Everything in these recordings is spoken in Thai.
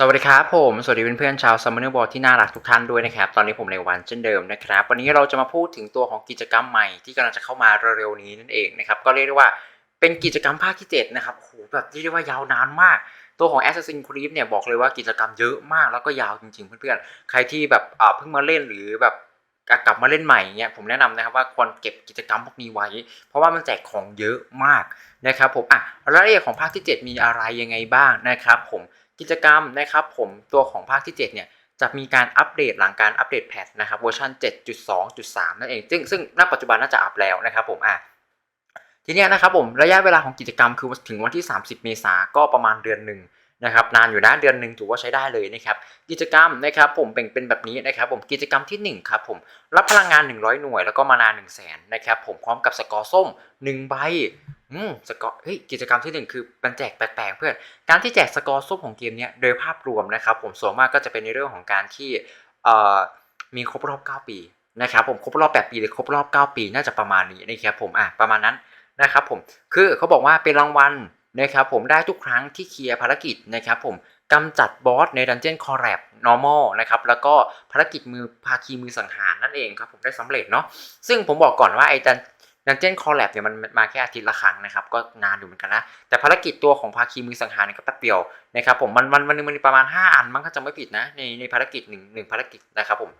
สวัสดีครับผม สวัสดีเพื่อนๆชาว Summoner Ball ที่น่ารักทุกท่านด้วยนะครับ ตอนนี้ผมในวันเช่นเดิมนะครับ วันนี้เราจะมาพูดถึงตัวของกิจกรรมใหม่ที่กำลังจะเข้ามาเร็วๆนี้นั่นเองนะครับ ก็เรียกได้ว่าเป็นกิจกรรมภาคที่ 7 นะครับโหแบบที่เรียกว่ายาวนานมาก ตัวของ Assassin's Creed เนี่ยบอกเลยว่ากิจกรรมเยอะมากแล้วก็ยาวจริงๆ เพื่อนๆ ใครที่แบบเพิ่งมาเล่นหรือแบบกลับมาเล่นใหม่เนี่ยผมแนะนำนะครับว่าควรเก็บกิจกรรมพวกนี้ไว้ เพราะว่ามันแจกของเยอะมากนะครับผมอะรายละเอียดของภาคที่ 7 มีอะไรยังไงบ้างนะครับผม กิจกรรมนะครับผมตัวของภาคที่ 7 เนี่ยจะมีการอัปเดตหลังการอัปเดตแพทนะครับเวอร์ชัน7.2.3 นั่นเอง ซึ่งซึ่งณปัจจุบันน่าจะอัปแล้วนะครับผมอะทีนี้นะครับผมระยะเวลาของกิจกรรมคือถึงวันที่ 30 เมษาก็ประมาณเดือนหนึ่งนะครับนานอยู่นะเดือนหนึ่งถือว่าใช้ได้เลยนะครับกิจกรรมนะครับผมแบ่งเป็นแบบนี้นะครับผมกิจกรรมที่1ครับผมรับพลังงาน 100 หน่วย แล้วก็มานาน1 0 0 0 0แสนนะครับผมพร้อมกับสกอร์ส้ม 1 ใบ อืมสกอร์เฮ้ยกิจกรรมที่ 1 คือมันแจกแปลกๆเพื่อนการที่แจกสกอร์ส้มของเกมเนี้ยโดยภาพรวมนะครับ ผมส่วนมากก็จะเป็นในเรื่องของการที่เอ่อมีครบรอบ 9 ปีนะครับผมครบรอบ 8 ปีหรือครบรอบ 9 ปีน่าจะประมาณนี้นะครับผมอะประมาณนั้นนะครับผมคือเขาบอกว่าเป็นรางวัลนะครับผมได้ทุกครั้งที่เคลียร์ภารกิจนะครับผมกำจัดบอสในดันเจียนคอร์แรป normal นะครับแล้วก็ภารกิจมือภาคีมือสังหารนั่นเองครับผมได้สำเร็จเนาะซึ่งผมบอกก่อนว่าไอ้ดัน ดันเจี้ยนคอลแลบเนี่ยมันมาแค่อาทิตย์ละครั้งนะครับ ก็นานอยู่เหมือนกันนะ แต่ภารกิจตัวของภาคีมือสังหารเนี่ยก็แป๊บเดียวนะครับผมมันมันมันมันมีประมาณ 5 อันมั้งถ้าจำไม่ผิดนะ ในในภารกิจหนึ่งหนึ่งภารกิจนะครับผม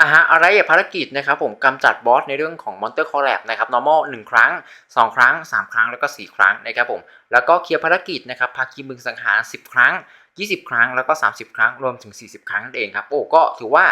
อ่าฮะอะไรอะภารกิจนะครับผมกำจัดบอสในเรื่องของมอนเตอร์คอลแลบนะครับ normal 1 ครั้ง 2 ครั้ง 3 ครั้งแล้วก็ 4 ครั้งนะครับผมแล้วก็เคลียร์ภารกิจนะครับภาคีมือสังหาร 10 ครั้ง 20 ครั้งแล้วก็ 30 ครั้งรวมถึง 40 ครั้งนั่นเองครับโอ้ก็ถือว่า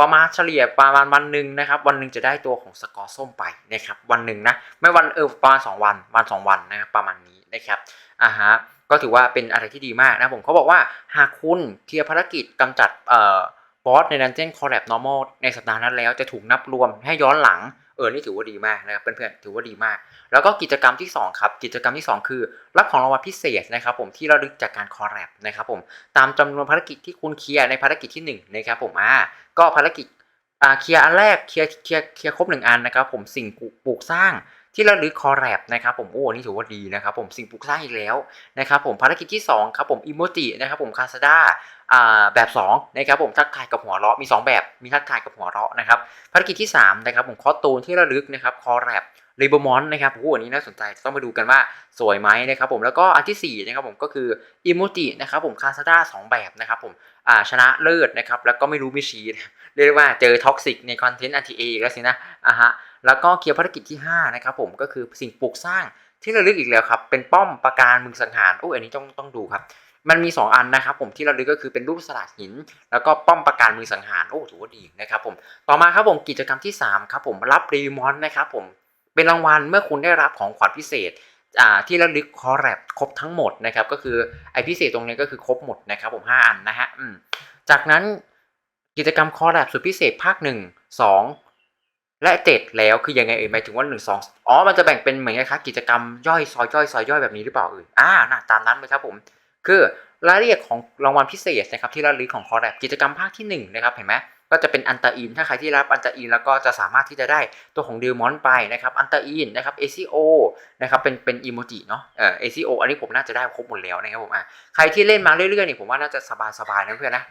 ประมาณเฉลี่ยประมาณวันหนึ่งนะครับ วันหนึ่งจะได้ตัวของสกอร์ส้มไปนะครับ วันหนึ่งนะไม่วันเออประมาณสองวันวันสองวันนะครับประมาณนี้นะครับอ่าฮะก็ถือว่าเป็นอะไรที่ดีมากนะผมเขาบอกว่าหากคุณเคลียร์ภารกิจกำจัดเอ่อบอสในดันเจี้ยนคอร์แรปนอร์มอลในสัปดาห์นั้นแล้วจะถูกนับรวมให้ย้อนหลัง ออนี่ถือว่าดีมากนะครับเพื่อนๆถือว่าดีมาก แล้วก็กิจกรรมที่ 2 ครับ กิจกรรมที่ 2 คือ รับของรางวัลพิเศษนะครับผมที่เราดึกจากการคอร์แรปนะครับผมตามจำนวนภารกิจที่คุณเคลียร์ในภารกิจที่1นะครับผมอ่าก็ภารกิจอ่าเคลียร์อันแรกเคลียร์เคลียร์เคลียร์ครบหนึ่งอันนะครับผมสิ่งปลูกสร้าง ที่ระลึกคอแรปนะครับผมโอ้นี่ถือว่าดีนะครับผมสิ่งปลูกสร้างอีกแล้วนะครับผมภารกิจที่2ครับผมอิโมจินะครับผมคาซาด้าแบบ2นะครับผมทักทายกับหัวเราะมี 2 แบบมีทักทายกับหัวเราะนะครับภารกิจที่3นะครับผมคอสตูนที่ระลึกนะครับคอแรปเรเบอร์มอนนะครับโอ้โหอันนี้น่าสนใจต้องมาดูกันว่าสวยไหมนะครับผมแล้วก็อันที่4นะครับผมก็คืออิโมจินะครับผมคาซาด้าสองแบบนะครับผมชนะเลิศนะครับแล้วก็ไม่รู้ไม่ชี้เรียกว่าเจอท็อกซิกในคอนเทนต์ RTA อีกแล้วสินะอะฮะ แล้วก็เคลียร์ภารกิจที่5นะครับผมก็คือสิ่งปลูกสร้างที่ระลึกอีกแล้วครับเป็นป้อมปราการมึงสังหารโอ้อันนี้ต้องต้องดูครับ มันมี 2 อันนะครับผมที่ระลึกก็คือเป็นรูปสลักหิน แล้วก็ป้อมปราการมือสังหารโอ้ถือว่าดีนะครับผมต่อมาครับผมกิจกรรมที่3ครับผมรับรีมอนนะครับผมเป็นรางวัลเมื่อคุณได้รับของขวัญพิเศษอ่าที่ระลึกคอแรปครบทั้งหมดนะครับก็คือไอพิเศษตรงนี้ก็คือครบหมดนะครับผม5อันนะฮะจากนั้นกิจกรรมคอร์แลบสุดพิเศษภาคหนึ่งสอง และเจ็ดแล้วคือยังไงเอ่ยหมายถึงว่าหนึ่งสองอ๋อมันจะแบ่งเป็นเหมือนกับกิจกรรมย่อยซอยย่อยซอยย่อยแบบนี้หรือเปล่าเอ่ยอ่านะตามนั้นเลยครับผม คือรายละเอียดของรางวัลพิเศษนะครับที่ระลึกของคอร์แลบกิจกรรมภาคที่หนึ่งนะครับเห็นไหมก็จะเป็นอันตาอิน ถ้าใครที่รับอันตาอินแล้วก็จะสามารถที่จะได้ตัวของเดลมอนไปนะครับ อันตาอินนะครับ ACO นะครับเป็นเป็นอีโมจิเนาะเอ่อ ACO อันนี้ผมน่าจะได้ครบหมดแล้วนะครับผมอะใครที่เล่นมาเรื่อยๆเนี่ยผมว่าน่าจะสบายๆนะเพื่อนนะ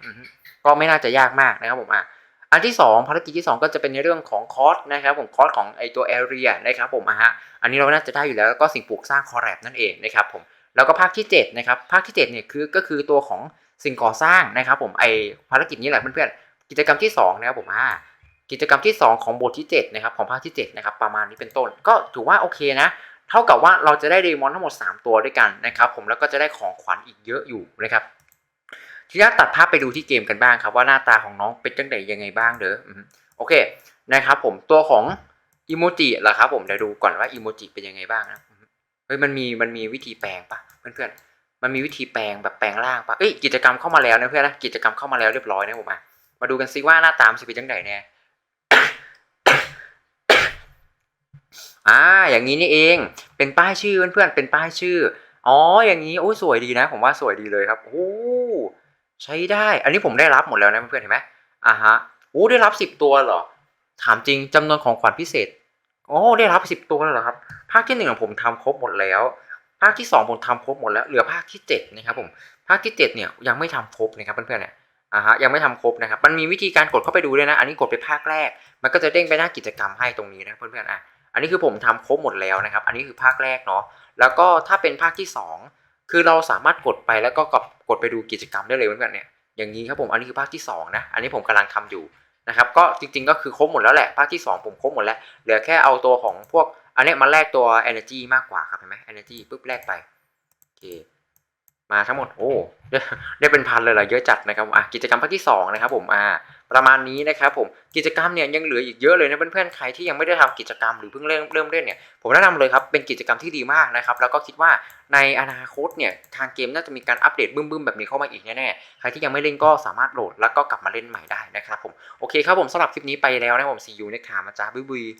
ก็ไม่น่าจะยากมากนะครับผมอะ อันที่ 2 ภารกิจที่ 2 ก็จะเป็นในเรื่องของคอร์สนะครับผมคอร์สของไอตัวแอเรียนะครับผมอะฮะอันนี้เราน่าจะได้อยู่แล้วแล้วก็สิ่งปลูกสร้างคอร์แรปนั่นเองนะครับผมแล้วก็ภาคที่7นะครับภาคที่7เนี่ยคือก็คือตัวของสิ่งก่อสร้างนะครับผมไอภารกิจนี้แหละเพื่อนๆกิจกรรมที่2นะครับผมอ่ากิจกรรมที่ 2 ของบทที่7นะครับของภาคที่7นะครับประมาณนี้เป็นต้น ก็ถือว่าโอเคนะเท่ากับว่าเราจะได้เดมอนทั้งหมด 3 ตัวด้วยกันนะครับผมแล้วก็จะได้ของขวัญอีกเยอะอยู่นะครับ ทีนี้ตัดภาพไปดูที่เกมกันบ้างครับว่าหน้าตาของน้องเป็นจังไดยังไงบ้างเด้อโอเคนะครับผมตัวของอีโมจิล่ะครับผมเดี๋ยวดูก่อนว่าอีโมจิเป็นยังไงบ้างนะมเฮ้ยมันมีมันมีวิธีแปลงปะเพื่อนๆมันมีวิธีแปลงแบบแปลงร่างปะเอ้ยกิจกรรมเข้ามาแล้วนะเพื่อนนะกิจกรรมเข้ามาแล้วเรียบร้อยนะผมอะมาดูกันซิว่าหน้าตามนจะเป็นจังไดเนี่ยอ่าอย่างนี้นี่เองเป็นป้ายชื่อเพื่อนๆเป็นป้ายชื่ออ๋ออย่างนี้โอ้สวยดีนะ ผมว่าสวยดีเลยครับโอ้ ใช้ได้ อันนี้ผมได้รับหมดแล้วนะเพื่อนๆเห็นไหมอ่าฮะโอ้ได้รับสิบตัวเหรอ ถามจริงจำนวนของขวัญพิเศษโอ้ได้รับสิบตัวแล้วเหรอครับ ภาคที่หนึ่งของผมทำครบหมดแล้ว ภาคที่สองผมทำครบหมดแล้ว เหลือภาคที่เจ็ดนะครับผม ภาคที่เจ็ดเนี่ยยังไม่ทำครบนะครับเพื่อนๆเนี่ยอ่าฮะยังไม่ทำครบนะครับ มันมีวิธีการกดเข้าไปดูด้วยนะ อันนี้กดไปภาคแรก มันก็จะเด้งไปหน้ากิจกรรมให้ตรงนี้นะเพื่อนๆอะ อันนี้คือผมทำครบหมดแล้วนะครับ อันนี้คือภาคแรกเนาะ แล้วก็ถ้าเป็นภาคที่สอง คือเราสามารถกดไปแล้วก็กดกดไปดูกิจกรรมได้เลยเหมือนกันเนี่ยอย่างนี้ครับผมอันนี้คือภาคที่สองนะอันนี้ผมกำลังทำอยู่นะครับก็จริงๆก็คือครบหมดแล้วแหละภาคที่สองผมครบหมดแล้วเหลือแค่เอาตัวของพวกอันนี้มาแลกตัว energy มากกว่าครับเห็นไหม energy ปุ๊บแลกไปโอเค มาทั้งหมดโอ้ได้ได้เป็นพันเลยเหรอเยอะจัดนะครับอะกิจกรรมภาคที่สองนะครับผมอ่าประมาณนี้นะครับผมกิจกรรมเนี่ยยังเหลืออีกเยอะเลยนะเพื่อนๆใครที่ยังไม่ได้ทำกิจกรรมหรือเพิ่งเริ่มเริ่มเล่นเนี่ยผมแนะนำเลยครับเป็นกิจกรรมที่ดีมากนะครับแล้วก็คิดว่าในอนาคตเนี่ยทางเกมน่าจะมีการอัปเดตบึ้มๆแบบนี้เข้ามาอีกแน่ๆใครที่ยังไม่เล่นก็สามารถโหลดแล้วก็กลับมาเล่นใหม่ได้นะครับผมโอเคครับผมสำหรับคลิปนี้ไปแล้วนะผม see you next time นะจ๊ะบ๊ายบาย